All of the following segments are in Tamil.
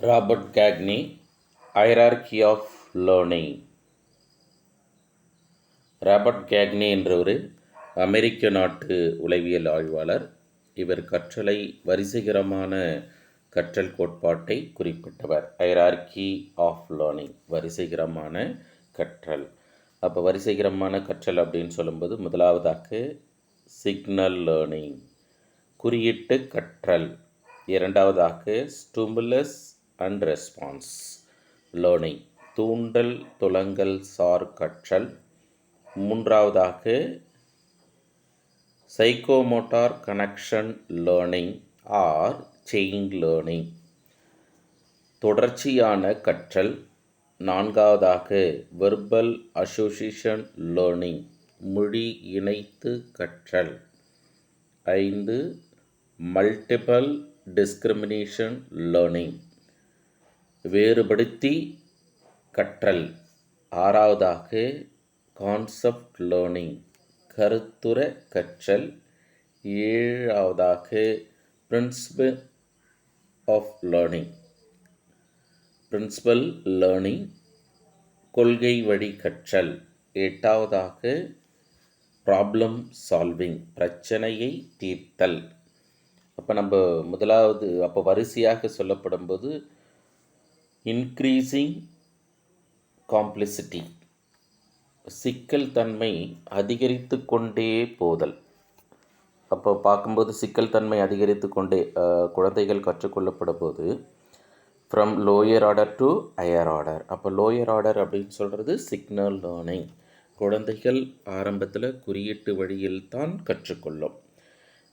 Robert Gagne hierarchy of learning Robert Gagne என்றவர் அமெரிக்க நாட்டு உளவியல் ஆய்வாளர். இவர் கற்றலை வரிசைகரமான கற்றல் கோட்பாட்டை குறிப்பிட்டவர். ஐரார்கி ஆஃப் லேர்னிங் வரிசைகரமான கற்றல். அப்போ வரிசைகரமான கற்றல் அப்படின்னு சொல்லும்போது முதலாவதாக சிக்னல் லேர்னிங் குறியீட்டு கற்றல். இரண்டாவதாக ஸ்டூம்புலஸ் அண்ட் ரெஸ்பான்ஸ் லேர்னிங் தூண்டல் துலங்கல் சார் கற்றல். மூன்றாவதாக psychomotor connection learning or chain learning தொடர்ச்சியான கற்றல். நான்காவதாக வெர்பல் அசோசியேஷன் லேர்னிங் மொழி இணைத்து கற்றல். ஐந்து மல்டிபிள் டிஸ்கிரிமினேஷன் லேர்னிங் வேறுபடுத்தி கற்றல். ஆறாவதாக கான்செப்ட் லேர்னிங் கருத்துர கற்றல். ஏழாவதாக principle of learning principle learning கொள்கை வழி கற்றல். எட்டாவதாக ப்ராப்ளம் சால்விங் பிரச்சனையை தீர்த்தல். அப்போ நம்ம முதலாவது அப்போ வரிசையாக சொல்லப்படும்போது இன்க்ரீசிங் காம்ப்ளிசிட்டி சிக்கல் தன்மை அதிகரித்து கொண்டே போதல். அப்போ பார்க்கும்போது சிக்கல் தன்மை அதிகரித்து கொண்டே குழந்தைகள் கற்றுக்கொள்ளப்பட போது from lower order to higher order அப்போ லோயர் ஆர்டர் அப்படின்னு சொல்கிறது சிக்னல் லேர்னிங் குழந்தைகள் ஆரம்பத்தில் குறியீட்டு வழியில் தான் கற்றுக்கொள்ளும்.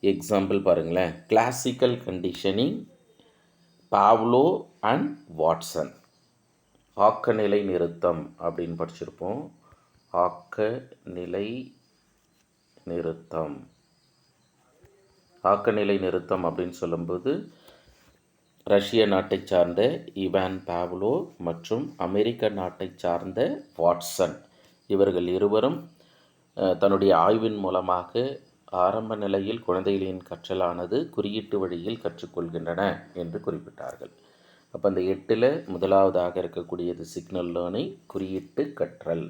எக்ஸாம்பிள் பாருங்களேன். Classical conditioning Pavlov and Watson. ஆக்க நிலை நிறுத்தம் அப்படின்னு படிச்சிருப்போம். ஆக்க நிலை நிறுத்தம். ஆக்கநிலை நிறுத்தம் அப்படின்னு சொல்லும்போது ரஷ்ய நாட்டை சார்ந்த இவான் பாவ்லோ மற்றும் அமெரிக்க நாட்டை சார்ந்த வாட்சன். இவர்கள் இருவரும் தன்னுடைய ஆய்வின் மூலமாக ஆரம்ப நிலையில் குழந்தைகளின் கற்றலானது குறியீட்டு வழியில் கற்றுக்கொள்கின்றன என்று குறிப்பிட்டார்கள். அப்போ அந்த எட்டில் முதலாவதாக இருக்கக்கூடியது சிக்னல் லேர்னிங் குறியீட்டு கற்றல்.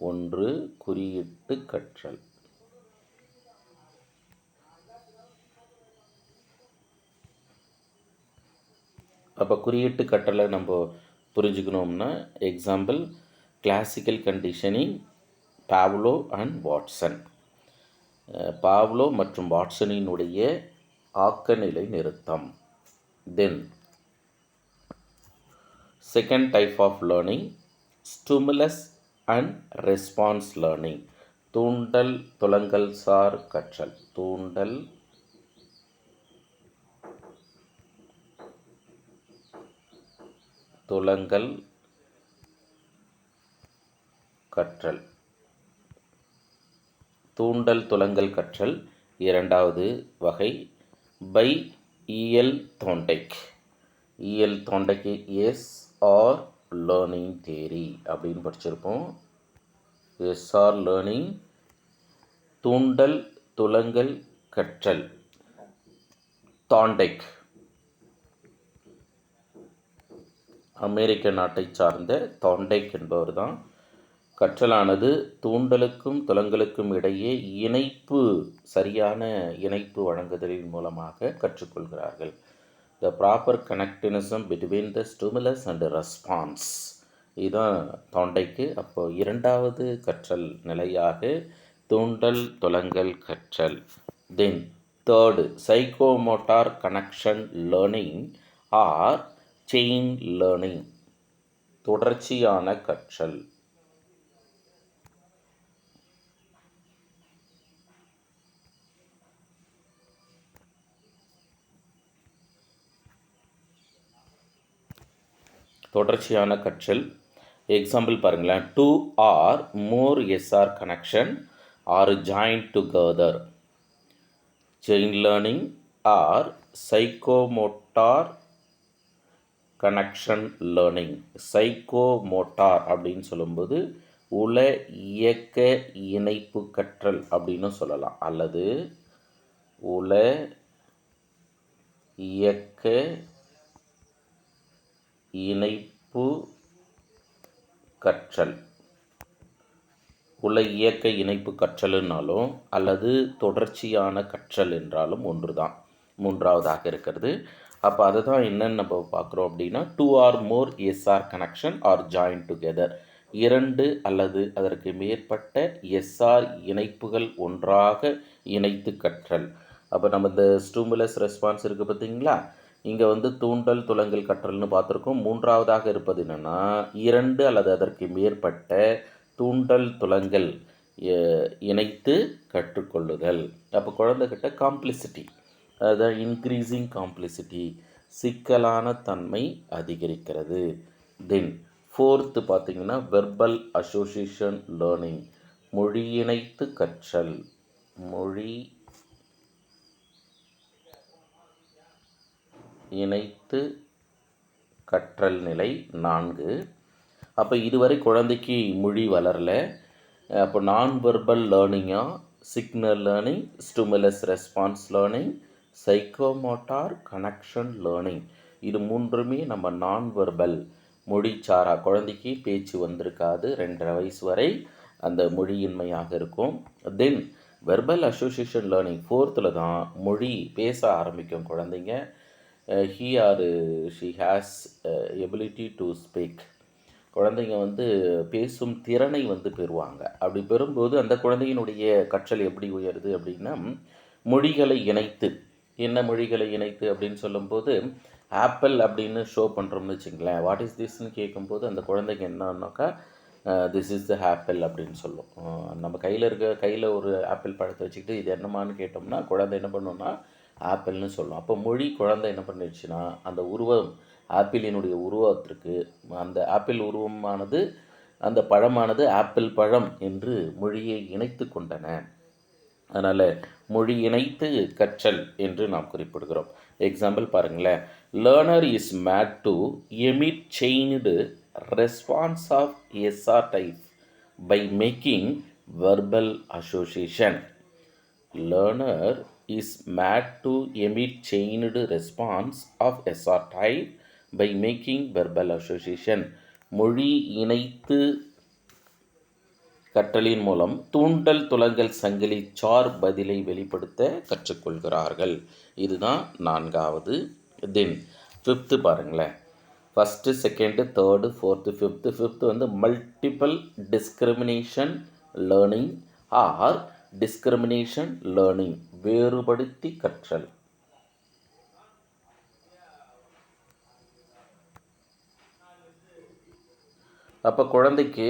ஒன்று குறியீட்டு கற்றல். அப்போ குறியீட்டு கற்றலை நம்ம புரிஞ்சுக்கணும்னா example classical conditioning Pavlov and Watson Pavlov மற்றும் வாட்சனினுடைய ஆக்கநிலை நிறுத்தம். Then second type of learning stimulus and response learning தூண்டல் துலங்கல் சார் கற்றல். தூண்டல் துலங்கல் கற்றல். தூண்டல் துலங்கல் கற்றல் இரண்டாவது வகை by E L Thorndike. E L தோண்டைக்கு S R learning theory அப்படின்னு படிச்சிருப்போம். எஸ் ஆர் லேர்னிங் தூண்டல் துலங்கல் கற்றல் தாண்டைக். அமெரிக்க நாட்டை சார்ந்த தாண்டைக் என்பவர் தான் கற்றலானது தூண்டலுக்கும் துலங்கலுக்கும் இடையே இணைப்பு சரியான இணைப்பு வழங்குதலின் மூலமாக கற்றுக்கொள்கிறார்கள். The proper connectionism between the stimulus and response இதுதான் தொண்டைக்கு அப்போ இரண்டாவது கற்றல் நிலையாக தூண்டல் துலங்கல் கற்றல். Then third psychomotor connection learning or chain learning தொடர்ச்சியான கற்றல். தொடர்ச்சியான கற்றல். எக்ஸாம்பிள் பாருங்களேன். Two or more SR connection or joined together chain learning or psychomotor connection learning psychomotor அப்படின்னு சொல்லும்போது உல இயக்க இணைப்பு கற்றல் அப்படின்னு சொல்லலாம். அல்லது உல இயக்க இணைப்பு கற்றல். உள்ள இயக்க இணைப்பு கற்றல்னாலும் அல்லது தொடர்ச்சியான கற்றல் என்றாலும் ஒன்று தான் மூன்றாவதாக இருக்கிறது. அப்போ அதை தான் நம்ம பார்க்குறோம் அப்படின்னா two or more SR connection or join together இரண்டு அல்லது அதற்கு மேற்பட்ட எஸ்ஆர் இணைப்புகள் ஒன்றாக இணைத்து கற்றல். அப்போ நம்ம இந்த ஸ்டூமுலஸ் ரெஸ்பான்ஸ் இருக்குது பார்த்தீங்களா? இங்கே வந்து தூண்டல் துலங்கல் கற்றல்னு பார்த்துருக்கோம். மூன்றாவதாக இருப்பது என்னென்னா இரண்டு அல்லது அதற்கு மேற்பட்ட தூண்டல் துலங்கல் இணைத்து கற்றுக்கொள்ளுதல். அப்போ குழந்தைகிட்ட காம்ப்ளிசிட்டி அதான் இன்க்ரீஸிங் காம்ப்ளிசிட்டி சிக்கலான தன்மை அதிகரிக்கிறது. தென் ஃபோர்த்து பார்த்திங்கன்னா வெர்பல் அசோசியேஷன் லேர்னிங் மொழி இணைத்து கற்றல் மொழி இணைத்து கற்றல் நிலை நான்கு. அப்போ இதுவரை குழந்தைக்கு மொழி வளரல. அப்போ நான் verbal லேர்னிங்காக signal learning stimulus response learning psychomotor connection learning இது மூன்றுமே நம்ம நான் வெர்பல் மொழி சாரா. குழந்தைக்கு பேச்சு வந்திருக்காது ரெண்டரை வயசு வரை அந்த மொழியின்மையாக இருக்கும். தென் வெர்பல் அசோசியேஷன் லேர்னிங் ஃபோர்த்தில் தான் மொழி பேச ஆரம்பிக்கும் குழந்தைங்க. He or she has ability to speak குழந்தைங்க வந்து பேசும் திறனை வந்து பெறுவாங்க. அப்படி பெறும்போது அந்த குழந்தையினுடைய கற்றல் எப்படி உயருது அப்படின்னா மொழிகளை இணைத்து. என்ன மொழிகளை இணைத்து அப்படின்னு சொல்லும்போது ஆப்பிள் அப்படின்னு ஷோ பண்ணுறோம்னு வச்சுங்களேன். வாட் இஸ் திஸ்ன்னு கேட்கும்போது அந்த குழந்தைங்க என்னன்னாக்கா திஸ் இஸ் த ஆப்பிள் அப்படின்னு சொல்லும். நம்ம கையில் இருக்க கையில் ஒரு ஆப்பிள் பழத்தை வச்சுக்கிட்டு இது என்னமான்னு கேட்டோம்னா குழந்தை என்ன பண்ணுன்னா ஆப்பிள்னு சொல்லும் அப்போ மொழி குழந்தை என்ன பண்ணிடுச்சுன்னா அந்த உருவம் ஆப்பிளினுடைய உருவத்திற்கு அந்த ஆப்பிள் உருவமானது அந்த பழமானது ஆப்பிள் பழம் என்று மொழியை இணைத்து கொண்டன. அதனால் மொழி இணைத்து கற்றல் என்று நாம் குறிப்பிடுகிறோம். எக்ஸாம்பிள் பாருங்களேன். Learner is made to emit chained response of SR type by making verbal association learner is made to emit chained response of SR type by making verbal association. மொழி இணைத்து கற்றலின் மூலம் தூண்டல் துலங்கல் சங்கிலி சார் பதிலை வெளிப்படுத்த கற்றுக்கொள்கிறார்கள். இதுதான் நான்காவது தென். ஃபிஃப்த்து பாருங்களேன். First second third fourth fifth fifth வந்து multiple discrimination learning or discrimination learning வேறுபடுத்தி கற்றல். அப்போ குழந்தைக்கு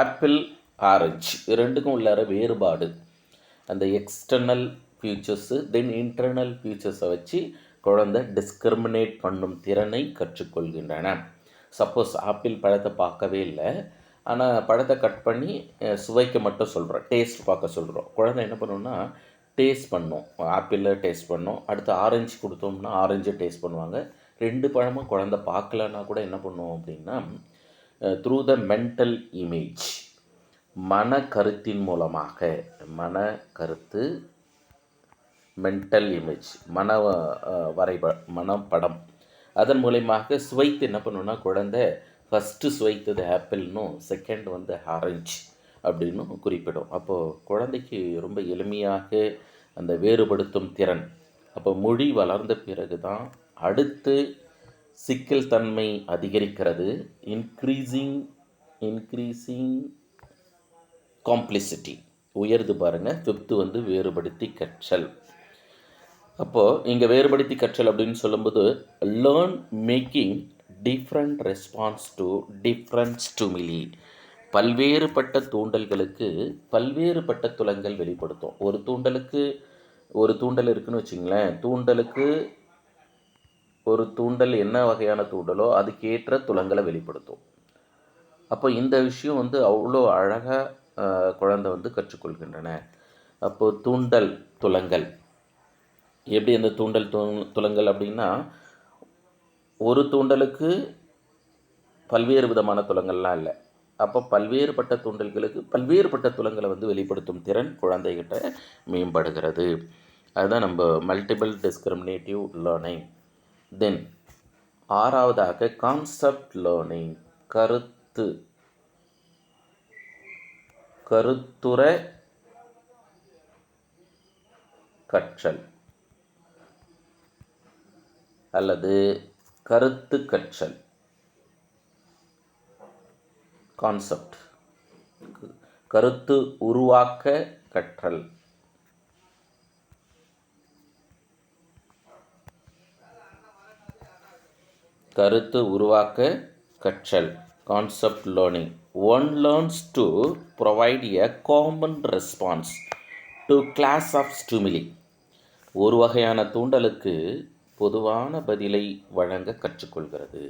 ஆப்பிள் ஆரஞ்சு ரெண்டுக்கும் உள்ளார வேறுபாடு. அந்த எக்ஸ்டர்னல் ஃபியூச்சர்ஸு தென் இன்டர்னல் ஃபியூச்சர்ஸை வச்சு குழந்தை டிஸ்கிரிமினேட் பண்ணும் திறனை கற்றுக்கொள்கின்றன. சப்போஸ் ஆப்பிள் பழத்தை பார்க்கவே இல்லை. ஆனால் பழத்தை கட் பண்ணி சுவைக்க மட்டும் சொல்கிறோம் டேஸ்ட் பார்க்க சொல்கிறோம் குழந்தை என்ன பண்ணுன்னா டேஸ்ட் பண்ணும். ஆப்பிளில் டேஸ்ட் பண்ணும். அடுத்து ஆரஞ்சு கொடுத்தோம்னா ஆரஞ்சை டேஸ்ட் பண்ணுவாங்க. ரெண்டு பழமும் குழந்தை பார்க்கலன்னா கூட என்ன பண்ணுவோம் அப்படின்னா த்ரூ த மென்டல் இமேஜ் மன கருத்தின் மூலமாக மன கருத்து மென்டல் இமேஜ் மன வரைப மனப்படம். அதன் மூலயமாக ஸ்வைத்து என்ன பண்ணுன்னா குழந்தை ஃபஸ்ட்டு ஸ்வைத்தது ஆப்பிள்னும் செகண்ட் வந்து ஆரஞ்சு அப்படின்னும் குறிப்பிடும். அப்போது குழந்தைக்கு ரொம்ப எளிமையாக அந்த வேறுபடுத்தும் திறன். அப்போ மொழி வளர்ந்த பிறகு தான் அடுத்து சிக்கல் தன்மை அதிகரிக்கிறது. இன்க்ரீஸிங் இன்க்ரீஸிங் காம்ப்ளிசிட்டி உயர்து பாருங்கள் ஃபிஃப்த்து வந்து வேறுபடுத்தி கற்றல். அப்போது இங்கே வேறுபடுத்தி கற்றல் அப்படின்னு சொல்லும்போது learn making different response to different stimuli பல்வேறுபட்ட தூண்டல்களுக்கு பல்வேறுபட்ட துலங்கள் வெளிப்படுத்தும். ஒரு தூண்டலுக்கு ஒரு தூண்டல் இருக்குன்னு வச்சுங்களேன் தூண்டலுக்கு ஒரு தூண்டல் என்ன வகையான தூண்டலோ அதுக்கேற்ற துலங்களை வெளிப்படுத்தும். அப்போ இந்த விஷயம் வந்து அவ்வளோ அழகாக குழந்தை வந்து கற்றுக்கொள்கின்றன. அப்போது தூண்டல் துலங்கள். எப்படி அந்த தூண்டல் து துலங்கள் அப்படின்னா ஒரு தூண்டலுக்கு பல்வேறு விதமான துலங்கள்லாம் இல்லை. அப்போ பல்வேறுபட்ட தூண்டல்களுக்கு பல்வேறுபட்ட துலங்களை வந்து வெளிப்படுத்தும் திறன் குழந்தைகிட்ட மேம்படுகிறது. அதுதான் நம்ம மல்டிபிள் டிஸ்கிரிமினேட்டிவ் லேர்னிங் தென் ஆறாவதாக கான்செப்ட் லேர்னிங் கருத்து. கருத்துர கற்றல். அல்லது கருத்து கற்றல். கான்செப்ட் கருத்து உருவாக்க கற்றல். கருத்து உருவாக்க கற்றல். Concept learning one learns to provide a common response to class of stimuli ஒரு வகையான தூண்டலுக்கு பொதுவான பதிலை வழங்க கற்றுக்கொள்கிறது.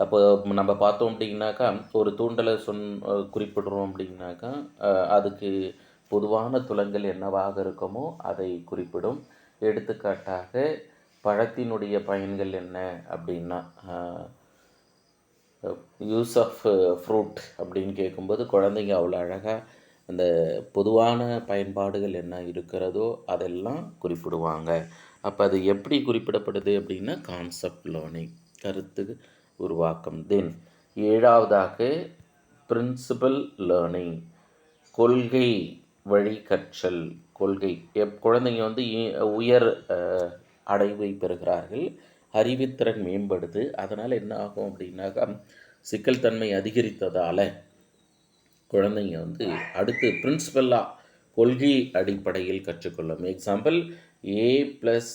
அப்போ நம்ம பார்த்தோம் அப்படின்னாக்கா ஒரு தூண்டலை சொன் குறிப்பிடுறோம் அப்படின்னாக்கா அதுக்கு பொதுவான துலங்கள் என்னவாக இருக்குமோ அதை குறிப்பிடும். எடுத்துக்காட்டாக பழத்தினுடைய பயன்கள் என்ன அப்படின்னா யூஸ் ஆஃப் ஃப்ரூட் அப்படின்னு கேட்கும்போது குழந்தைங்க அவ்வளோ அழகாக அந்த பொதுவான பயன்பாடுகள் என்ன இருக்கிறதோ அதெல்லாம் குறிப்பிடுவாங்க. அப்போ அது எப்படி குறிப்பிடப்படுது அப்படின்னா கான்செப்ட் லேர்னிங் கருத்து உருவாக்கம். தென் ஏழாவதாக பிரின்சிபல் லேர்னிங் கொள்கை வழி கற்றல் கொள்கை எப் குழந்தைங்க வந்து உயர் அடைவை பெறுகிறார்கள் அறிவுத்திறன் மேம்படுது அதனால் என்ன ஆகும் அப்படின்னாக்கா சிக்கல் தன்மை அதிகரித்ததால் குழந்தைங்க வந்து அடுத்து பிரின்சிபல்லாக கொள்கை அடிப்படையில் கற்றுக்கொள்ளும். எக்ஸாம்பிள் ஏ ப்ளஸ்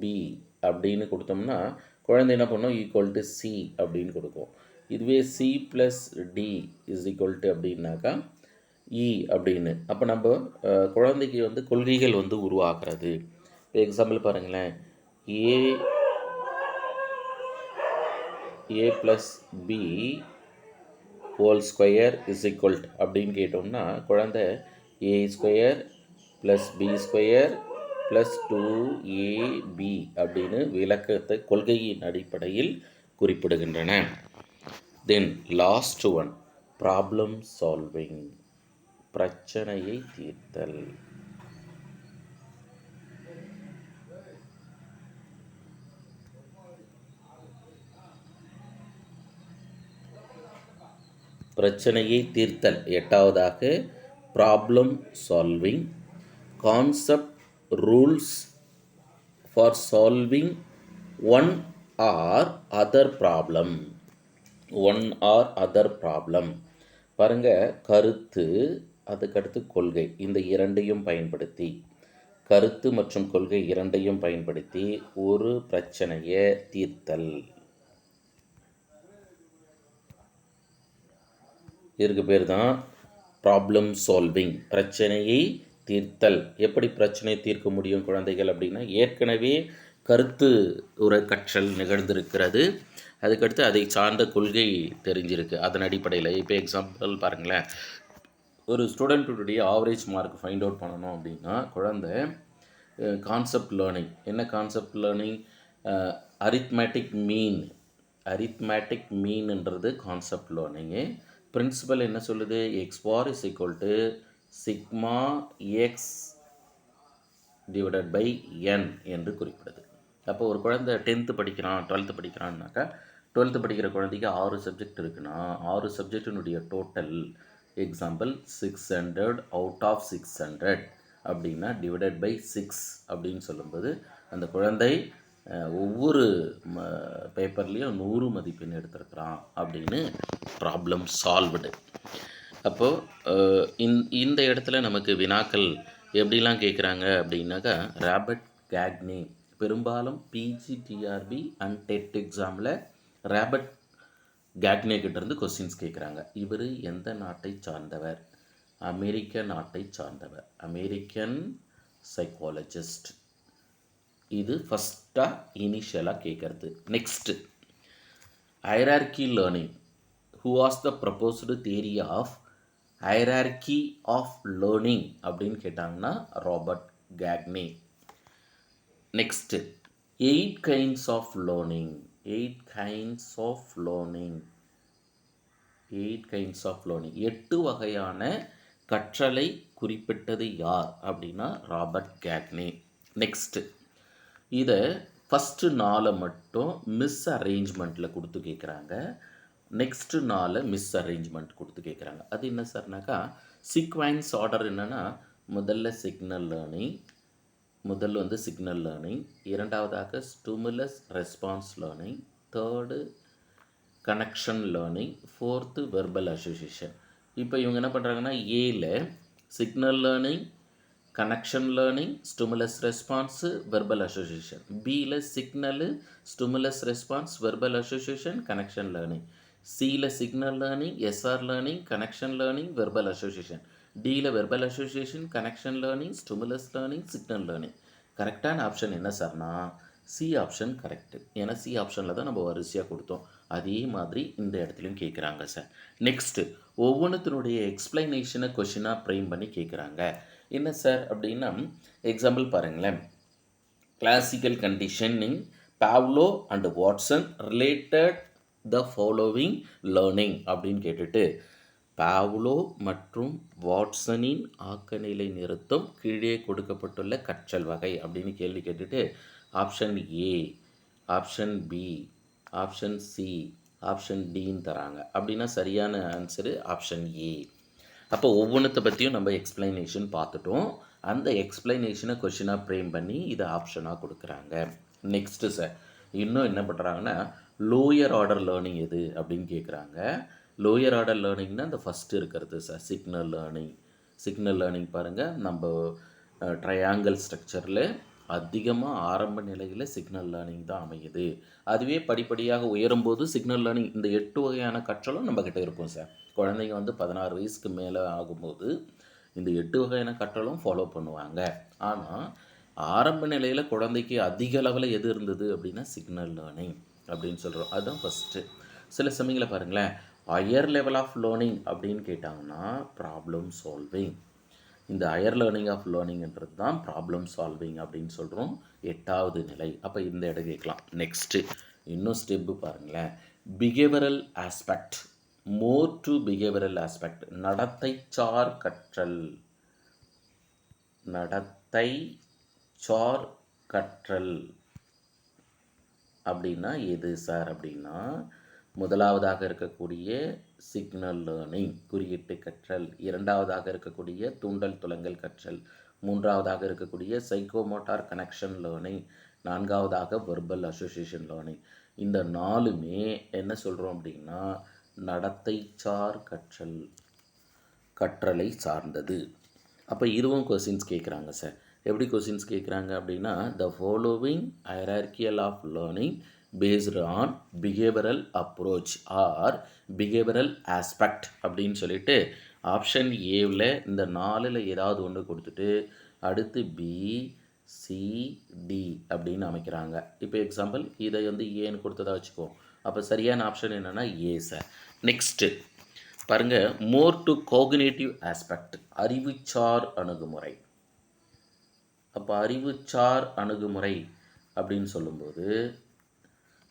பி அப்படின்னு கொடுத்தோம்னா குழந்தை என்ன பண்ணும்? ஈக்குவல் டு சி அப்படின்னு கொடுக்கும். இதுவே C plus D is equal to அப்படின்னாக்கா இ அப்படின்னு. அப்போ நம்ம குழந்தைக்கு வந்து கொள்கைகள் வந்து உருவாக்குறது. இப்போ எக்ஸாம்பிள் பாருங்களேன். A A plus B whole square is equal அப்படின்னு கேட்டோம்னா குழந்த A square plus B square plus two AB அப்படின்னு விளக்கத்தை கொள்கையின் அடிப்படையில் குறிப்பிடுகின்றன. Then last one problem solving பிரச்சனையை தீர்த்தல். பிரச்சனையை தீர்த்தல். எட்டாவதாக problem solving concept rules for solving one or other problem one or other problem பாருங்கள் கருத்து அதுக்கடுத்து கொள்கை. இந்த இரண்டையும் பயன்படுத்தி கருத்து மற்றும் கொள்கை இரண்டையும் பயன்படுத்தி ஒரு பிரச்சனையை தீர்த்தல். இதற்கு பேர் தான் ப்ராப்ளம் சால்விங் பிரச்சனையை தீர்த்தல். எப்படி பிரச்சனை தீர்க்க முடியும் குழந்தைகள் அப்படின்னா ஏற்கனவே கருத்து உரை கற்றல் நிகழ்ந்திருக்கிறது. அதுக்கடுத்து அதை சார்ந்த கொள்கை தெரிஞ்சிருக்கு. அதன் அடிப்படையில் இப்போ எக்ஸாம்பிள் பாருங்களேன். ஒரு ஸ்டூடெண்ட்டுடைய ஆவரேஜ் மார்க் ஃபைண்ட் அவுட் பண்ணணும் அப்படின்னா குழந்தை கான்செப்ட் லேர்னிங் என்ன concept learning arithmetic mean arithmetic மீன்ன்றது concept learning principle என்ன சொல்லுது? X bar is equal to sigma X divided by N என்று குறிப்பிடுது. அப்போ ஒரு குழந்தை டென்த்து படிக்கிறான் டுவெல்த்து படிக்கிறான்னாக்கா டுவெல்த்து படிக்கிற குழந்தைக்கு ஆறு சப்ஜெக்ட் இருக்குன்னா ஆறு சப்ஜெக்டினுடைய total example six hundred out of six hundred அப்படின்னா டிவைடட் பை சிக்ஸ் அப்படின்னு சொல்லும்போது அந்த குழந்தை ஒவ்வொரு ம பேப்பர்லேயும் நூறு மதிப்பெண் எடுத்திருக்கிறான் அப்படின்னு ப்ராப்ளம் சால்வ்டு அப்போது இந் இந்த இடத்துல நமக்கு வினாக்கள் எப்படிலாம் கேட்குறாங்க அப்படின்னாக்கா ராபர்ட் கேக்னி. பெரும்பாலும் பிஜி டிஆர்பி அண்ட் டெட் எக்ஸாமில் ரேபர்ட் கேக்னே கிட்டேருந்து கொஸ்டின்ஸ் கேட்குறாங்க இவர் எந்த நாட்டை சார்ந்தவர்? அமெரிக்க நாட்டை சார்ந்தவர். அமெரிக்கன் சைக்காலஜிஸ்ட் இது ஃபஸ்ட்டாக இனிஷியலாக கேட்குறது next hierarchy learning who has the proposed theory of hierarchy of learning அப்படின்னு கேட்டாங்கன்னா Robert Gagne next eight kinds of learning eight kinds of learning eight kinds of learning எட்டு வகையான கற்றலை குறிப்பிட்டது யார் அப்படின்னா ராபர்ட் கேக்னே நெக்ஸ்ட்டு இதை ஃபஸ்ட்டு நாளை மட்டும் மிஸ் அரேஞ்ச்மெண்ட்டில் கொடுத்து கேட்குறாங்க நெக்ஸ்ட்டு நாலு மிஸ் அரேஞ்ச்மெண்ட் கொடுத்து கேட்குறாங்க அது என்ன சார்னாக்கா சீக்வன்ஸ் ஆர்டர் என்னென்னா முதல்ல சிக்னல் லேர்னிங் முதல் வந்து சிக்னல் லேர்னிங் இரண்டாவதாக stimulus response learning third connection learning fourth verbal association இப்போ இவங்க என்ன பண்ணுறாங்கன்னா ஏல signal learning connection learning stimulus response verbal association பியில் signal stimulus response verbal association connection learning சியில் signal learning SR learning connection learning verbal association டியில் verbal association connection learning stimulus learning signal learning கரெக்டான ஆப்ஷன் என்ன சார்னா சி ஆப்ஷன் கரெக்டு ஏன்னா சி ஆப்ஷனில் தான் நம்ம வரிசையாக கொடுத்தோம். அதே மாதிரி இந்த இடத்துலையும் கேட்குறாங்க சார் நெக்ஸ்ட்டு ஒவ்வொன்றுத்தினுடைய எக்ஸ்பிளனேஷனை கொஷினாக ப்ரைம் பண்ணி கேட்குறாங்க என்ன சார் அப்படின்னா எக்ஸாம்பிள் பாருங்களேன். Classical conditioning Pavlov and Watson related the following learning அப்படின்னு கேட்டுட்டு பாவ்லோ மற்றும் வாட்சனின் ஆக்கநிலை நிறுத்தம் கீழே கொடுக்கப்பட்டுள்ள கற்றல் வகை அப்படின்னு கேள்வி கேட்டுட்டு option A option B option C option டின்னு தராங்க. அப்படின்னா சரியான ஆன்சரு ஆப்ஷன் ஏ அப்போ ஒவ்வொன்றத்தை பற்றியும் நம்ம எக்ஸ்பிளனேஷன் பார்த்துட்டோம். அந்த எக்ஸ்பிளனேஷனை கொஷினாக ஃப்ரேம் பண்ணி இதை ஆப்ஷனாக கொடுக்குறாங்க. நெக்ஸ்ட்டு சார் இன்னும் என்ன பண்ணுறாங்கன்னா லோயர் ஆர்டர் லேர்னிங் எது அப்படின்னு கேட்குறாங்க லோயர் ஆர்டர் லேர்னிங்னா இந்த ஃபஸ்ட்டு இருக்கிறது sir signal learning signal learning பாருங்கள் நம்ம ட்ரையாங்கிள் ஸ்ட்ரக்சரில் அதிகமாக ஆரம்ப நிலையில் சிக்னல் லேர்னிங் தான் அமையுது. அதுவே படிப்படியாக உயரும்போது சிக்னல் லேர்னிங் இந்த எட்டு வகையான கற்றலும் நம்மக்கிட்ட இருக்கும் சார் குழந்தைங்க வந்து பதினாறு வயசுக்கு மேலே ஆகும்போது இந்த எட்டு வகையான கற்றலும் ஃபாலோ பண்ணுவாங்க. ஆனால் ஆரம்ப நிலையில் குழந்தைக்கு அதிக அளவில் எது இருந்தது அப்படின்னா சிக்னல் லேர்னிங் அப்படின்னு சொல்கிறோம் அதுதான் ஃபஸ்ட்டு சில சமயங்களை பாருங்களேன் ஹையர் லெவல் ஆஃப் லேர்னிங் அப்படின்னு கேட்டாங்கன்னா ப்ராப்ளம் சால்விங் இந்த ஹையர் லேர்னிங் ஆஃப் லேர்னிங்ன்றது தான் ப்ராப்ளம் சால்விங் அப்படின்னு சொல்கிறோம் எட்டாவது நிலை. அப்போ இந்த இடம் கேட்கலாம். நெக்ஸ்ட்டு இன்னும் ஸ்டெப்பு பாருங்களேன். Behavioural aspect more to behavioural aspect நடத்தை சார் கற்றல். நடத்தை சார் கற்றல். அப்படின்னா எது சார் அப்படின்னா முதலாவதாக இருக்கக்கூடிய சிக்னல் லேர்னிங் குறியீட்டு கற்றல். இரண்டாவதாக இருக்கக்கூடிய தூண்டல் துலங்கல் கற்றல். மூன்றாவதாக இருக்கக்கூடிய சைக்கோமோட்டார் கனெக்ஷன் லேர்னிங் நான்காவதாக வெர்பல் அசோசியேஷன் லேர்னிங் இந்த நாலுமே என்ன சொல்கிறோம் அப்படின்னா நடத்தை சார் கற்றல் கற்றலை சார்ந்தது. அப்போ இதுவும் கொஸ்டின்ஸ் கேட்குறாங்க சார். எப்படி கொஸ்டின்ஸ் கேட்குறாங்க அப்படின்னா the following hierarchical of learning based on behavioural approach or behavioural aspect அப்படின்னு சொல்லிட்டு ஆப்ஷன் ஏவில் இந்த நாலில் ஏதாவது ஒன்று கொடுத்துட்டு அடுத்து பி சிடி அப்படின்னு அமைக்கிறாங்க. இப்போ எக்ஸாம்பிள் இதை வந்து ஏன்னு கொடுத்ததா வச்சுக்கோ. அப்போ சரியான ஆப்ஷன் என்னென்னா ஏ சார் நெக்ஸ்ட்டு பாருங்கள் மோர் டு கோகுனேட்டிவ் ஆஸ்பெக்ட் அறிவுச்சார் அணுகுமுறை. அப்போ அறிவுச்சார் அணுகுமுறை அப்படின்னு சொல்லும்போது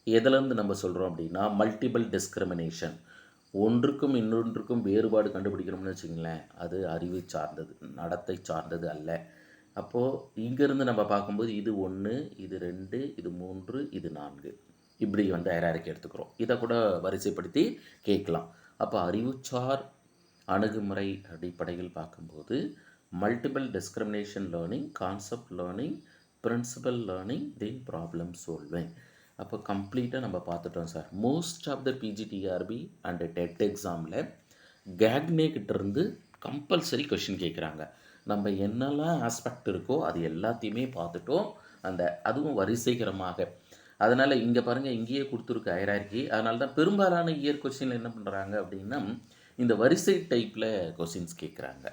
எதுலேருந்து நம்ம சொல்கிறோம் அப்படின்னா மல்டிபிள் டிஸ்கிரிமினேஷன் ஒன்றுக்கும் இன்னொன்றுக்கும் வேறுபாடு கண்டுபிடிக்கணும்னு வச்சுங்களேன் அது அறிவு சார்ந்தது நடத்தை சார்ந்தது அல்ல. அப்போது இங்கேருந்து நம்ம பார்க்கும்போது இது ஒன்று இது ரெண்டு இது மூன்று இது நான்கு. இப்படி வந்து ஐராரிக்கு எடுத்துக்கிறோம். இதை கூட வரிசைப்படுத்தி கேட்கலாம். அப்போ அறிவுச்சார் அணுகுமுறை அடிப்படையில் பார்க்கும்போது multiple discrimination learning concept learning principle learning then problem solving அப்போ கம்ப்ளீட்டாக நம்ம பார்த்துட்டோம் sir. Most of the PGTRB and TET எக்ஸாமில் கேக்னே கிட்டேருந்து கம்பல்சரி கொஷின் கேட்குறாங்க நம்ம என்னெல்லாம் ஆஸ்பெக்ட் இருக்கோ அது எல்லாத்தையுமே பார்த்துட்டோம். அந்த அதுவும் வரிசைகரமாக. அதனால் இங்கே பாருங்கள் இங்கேயே கொடுத்துருக்கு ஐராக்கி அதனால தான் பெரும்பாலான இயர் கொஷின் என்ன பண்ணுறாங்க அப்படின்னா இந்த வரிசை டைப்பில் கொஷின்ஸ் கேட்குறாங்க